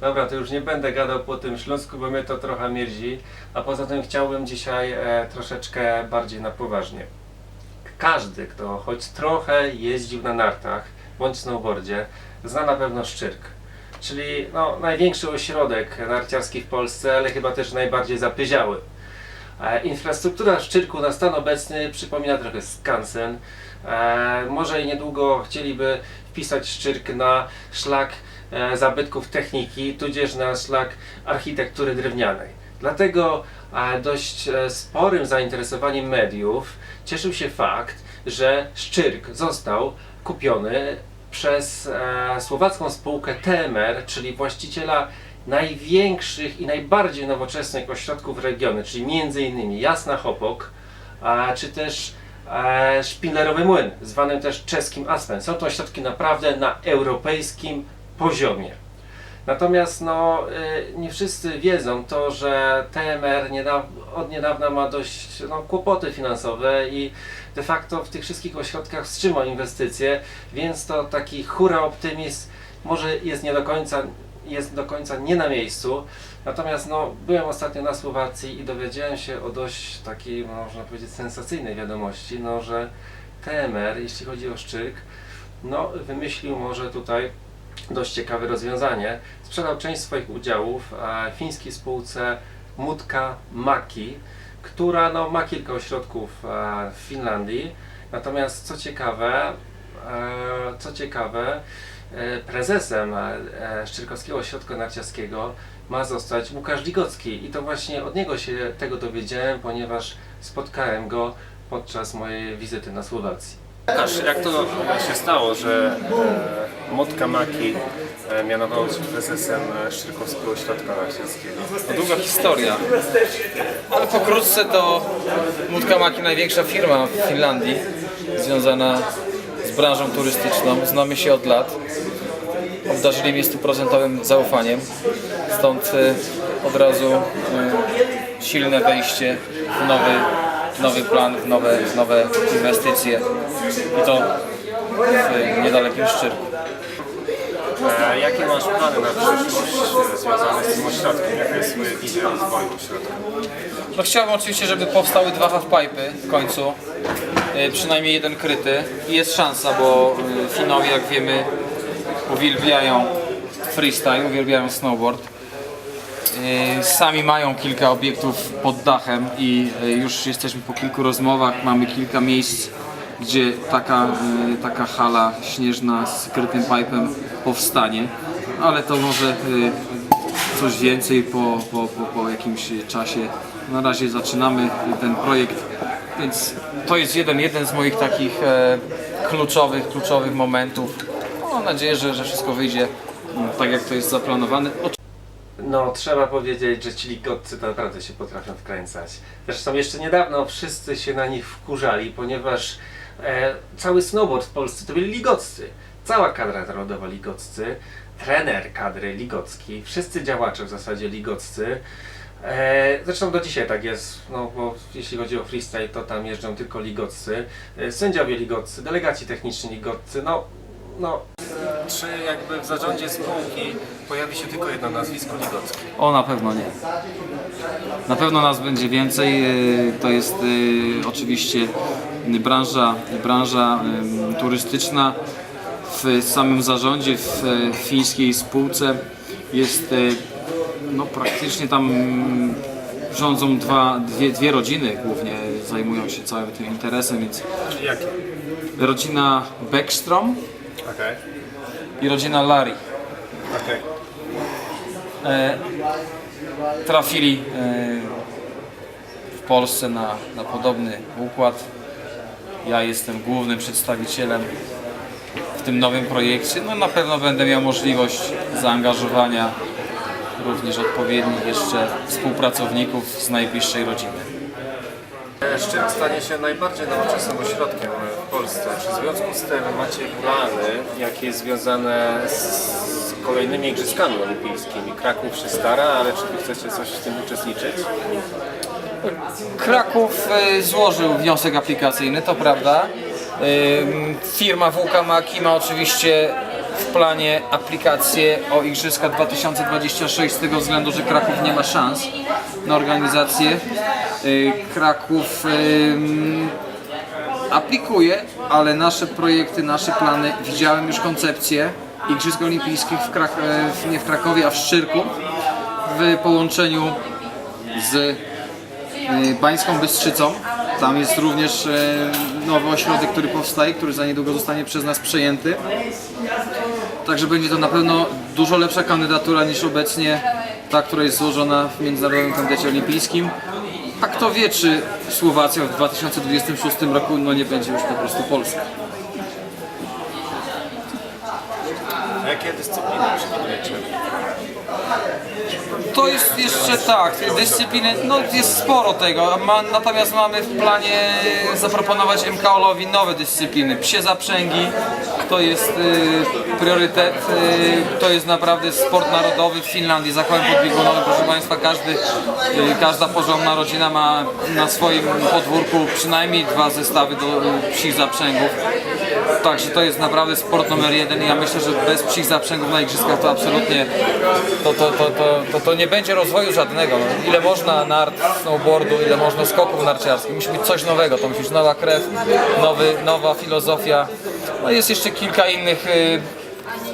Dobra, to już nie będę gadał po tym Śląsku, bo mnie to trochę mierdzi. A poza tym chciałbym dzisiaj e, troszeczkę bardziej na poważnie. Każdy, kto choć trochę jeździł na nartach bądź snowboardzie, zna na pewno Szczyrk. Czyli no, największy ośrodek narciarski w Polsce, ale chyba też najbardziej zapyziały. E, Infrastruktura Szczyrku na stan obecny przypomina trochę skansen. E, może i niedługo chcieliby wpisać Szczyrk na szlak zabytków techniki, tudzież na szlak architektury drewnianej. Dlatego e, dość e, sporym zainteresowaniem mediów cieszył się fakt, że Szczyrk został kupiony przez e, słowacką spółkę TMR, czyli właściciela największych i najbardziej nowoczesnych ośrodków regionu, czyli innymi Jasna Hopok, a, czy też e, Szpindlerowy Młyn, zwanym też czeskim Aspen. Są to ośrodki naprawdę na europejskim poziomie. Natomiast no, y, nie wszyscy wiedzą to, że TMR od niedawna ma dość no, kłopoty finansowe i de facto w tych wszystkich ośrodkach wstrzymał inwestycje, więc to taki hura optymizm może jest nie do końca, jest do końca nie na miejscu. Natomiast no, byłem ostatnio na Słowacji i dowiedziałem się o dość takiej, no, można powiedzieć, sensacyjnej wiadomości, no, że TMR, jeśli chodzi o Szczyrk, no, wymyślił może tutaj dość ciekawe rozwiązanie. Sprzedał część swoich udziałów e, fińskiej spółce Mutka Maki, która no, ma kilka ośrodków e, w Finlandii. Natomiast co ciekawe, e, co ciekawe, e, prezesem e, e, Szczyrkowskiego Ośrodka Narciarskiego ma zostać Łukasz Ligocki i to właśnie od niego się tego dowiedziałem, ponieważ spotkałem go podczas mojej wizyty na Słowacji. Łukasz, jak to się stało, że e, Motka Maki e, mianował Cię prezesem e, Szczyrkowskiego Ośrodka Narciarskiego? To długa historia, ale pokrótce to Mutka Maki największa firma w Finlandii związana z branżą turystyczną. Znamy się od lat. Obdarzyli mnie stuprocentowym zaufaniem. Stąd y, od razu silne wejście w nowy, nowy plan, w nowe, nowe inwestycje. I to w niedalekim Szczyrku. E, jakie masz plany na przyszłość e, związane z tym ośrodkiem? Jaka jest Twoja wizja rozwoju ośrodka? No chciałbym oczywiście, żeby powstały dwa halfpipe'y w końcu. Y, Przynajmniej jeden kryty. I jest szansa, bo y, Finowie, jak wiemy, uwielbiają freestyle, uwielbiają snowboard. Y, Sami mają kilka obiektów pod dachem i już jesteśmy po kilku rozmowach. Mamy kilka miejsc, gdzie taka, taka hala śnieżna z krytym pipe'em powstanie. Ale to może y, coś więcej po, po, po, po jakimś czasie. Na razie zaczynamy ten projekt, więc to jest jeden, jeden z moich takich e, kluczowych, kluczowych momentów. Mam nadzieję, że, że wszystko wyjdzie mm, tak, jak to jest zaplanowane. No, trzeba powiedzieć, że ci ligotcy naprawdę się potrafią wkręcać. Zresztą jeszcze niedawno wszyscy się na nich wkurzali, ponieważ e, cały snowboard w Polsce to byli ligoccy. Cała kadra narodowa ligoccy, trener kadry ligocki, wszyscy działacze w zasadzie ligoccy. E, zresztą do dzisiaj tak jest, no bo jeśli chodzi o freestyle, to tam jeżdżą tylko ligoccy, e, sędziowie ligoccy, delegaci techniczni ligoccy, no, no. Czy jakby w zarządzie spółki pojawi się tylko jedno nazwisko ligockie? O, na pewno nie. Na pewno nas będzie więcej. y, To jest y, oczywiście branża, branża turystyczna. W samym zarządzie, w e, fińskiej spółce jest y, no, praktycznie tam rządzą dwa, dwie, dwie rodziny głównie zajmują się całym tym interesem, więc Jakie? rodzina Beckstrom Okej, i rodzina Larry. okej. e, trafili e, w Polsce na, na podobny układ. Ja jestem głównym przedstawicielem tym nowym projekcie. No na pewno będę miał możliwość zaangażowania również odpowiednich jeszcze współpracowników z najbliższej rodziny. Szczyrk stanie się najbardziej nowoczesnym ośrodkiem w Polsce. Czy w związku z tym macie plany jakieś związane z, z kolejnymi Igrzyskami Olimpijskimi? Kraków się stara, ale czy wy chcecie coś w tym uczestniczyć? Kraków e, złożył wniosek aplikacyjny, to prawda. Firma WK Maki ma oczywiście w planie aplikację o Igrzyska 2026 z tego względu, że Kraków nie ma szans na organizację. Kraków aplikuje, ale nasze projekty, nasze plany, widziałem już koncepcję Igrzysk Olimpijskich w Krak- nie w Krakowie, a w Szczyrku w połączeniu z y, Bańską Bystrzycą. Tam jest również e, nowy ośrodek, który powstaje, który za niedługo zostanie przez nas przejęty. Także będzie to na pewno dużo lepsza kandydatura niż obecnie ta, która jest złożona w Międzynarodowym Komitecie Olimpijskim. A kto wie, czy Słowacja w 2026 roku no nie będzie już po prostu Polska. Jakie dyscypliny przygotujecie? To jest jeszcze tak, dyscypliny, no jest sporo tego, ma, natomiast mamy w planie zaproponować MKOL-owi nowe dyscypliny. Psie zaprzęgi to jest y, priorytet, y, to jest naprawdę sport narodowy w Finlandii, zakładem podbiegunowym, proszę Państwa, każdy, y, każda porządna rodzina ma na swoim podwórku przynajmniej dwa zestawy do y, psich zaprzęgów. Także to jest naprawdę sport numer jeden i ja myślę, że bez psich zaprzęgów na igrzyskach to absolutnie to, to, to, to, to, to nie będzie rozwoju żadnego. No. Ile można nart, snowboardu, ile można skoków narciarskich. Musi być coś nowego, to musi być nowa krew, nowy, nowa filozofia. No jest jeszcze kilka innych y,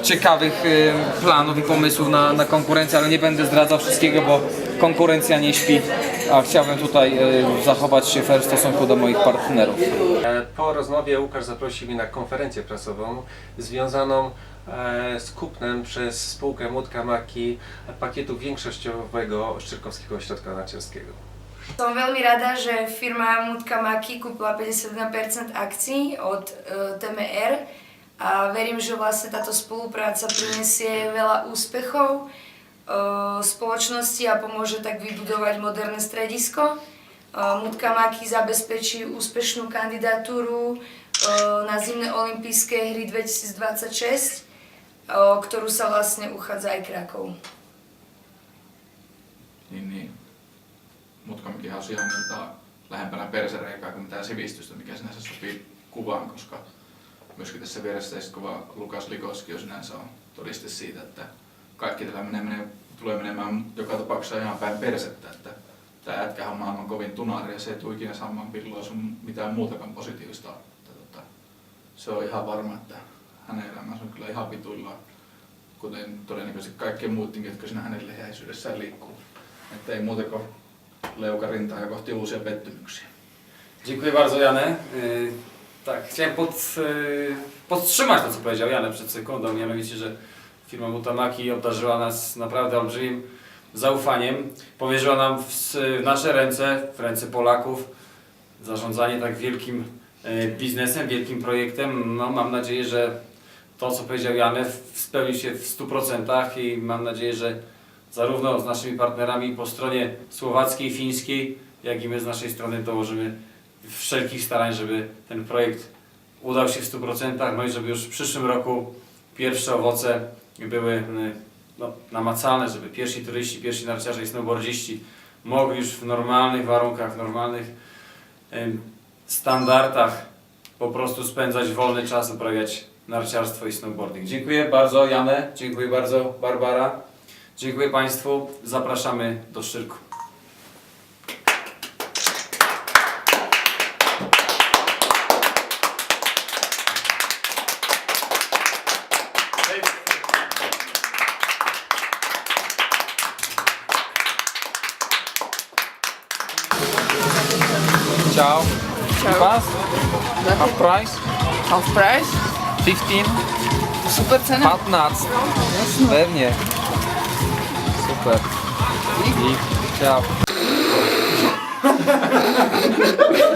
ciekawych y, planów i pomysłów na, na konkurencję, ale nie będę zdradzał wszystkiego, bo konkurencja nie śpi, a chciałbym tutaj y, zachować się fair w stosunku do moich partnerów. E, Po rozmowie Łukasz zaprosił mnie na konferencję prasową związaną e, z kupnem przez spółkę Młódka Maki pakietu większościowego Szczyrkowskiego Ośrodka Narciarskiego. Som veľmi rada, že firma Mutka Maki kúpila 51% akcií od e, TMR a verím, že vlastne táto spolupráca prinesie veľa úspechov e, spoločnosti a pomôže tak vybudovať moderné stredisko. E, Mutka Maki zabezpečí úspešnú kandidatúru e, na zimné olympijské hry 2026, o ktorú sa vlastne uchádza aj Krakov. niin, niin mutkamikin on sijainniltaan lähempänä persereikää kuin mitään sivistystä, mikä sinänsä sopii kuvaan, koska myöskin tässä vieressä istuva Lukas Likoski jo sinänsä on todiste siitä, että kaikki tällä menee, menee, tulee menemään joka tapauksessa ihan päin persettä, että tämä jätkähän on maailman kovin tunari ja se ei tule ikinä saamaan pilloa sun mitään muutakaan positiivista. Että, tota, se on ihan varma, että hänen elämänsä on kyllä ihan vituillaan, kuten todennäköisesti kaikkien muutkin, jotka siinä hänen läheisyydessään liikkuu. Että ei muuta kuin leuka rintaa ja kohti uusia pettymyksiä. Dziękuję bardzo Janę. Tak, chciałem pod, yy, podtrzymać to, co powiedział Janę przed sekundą, mianowicie, że firma Mutamaki obdarzyła nas naprawdę olbrzymim zaufaniem. Powierzyła nam w, w nasze ręce, w ręce Polaków, zarządzanie tak wielkim yy, biznesem, wielkim projektem. No, mam nadzieję, że to, co powiedział Janę, w- spełni się w 100% i mam nadzieję, że zarówno z naszymi partnerami po stronie słowackiej, fińskiej, jak i my z naszej strony dołożymy wszelkich starań, żeby ten projekt udał się w 100%, no i żeby już w przyszłym roku pierwsze owoce były y, no, namacalne, żeby pierwsi turyści, pierwsi narciarze i snowboardziści mogli już w normalnych warunkach, w normalnych standardach po prostu spędzać wolny czas, uprawiać narciarstwo i snowboarding. Dziękuję bardzo Janę, dziękuję bardzo Barbara, dziękuję Państwu, zapraszamy do Szczyrku. Ciao. Ciao. Pas? Half price? Half price? 15? Super cena. 15. Pewnie. Super. I ciao.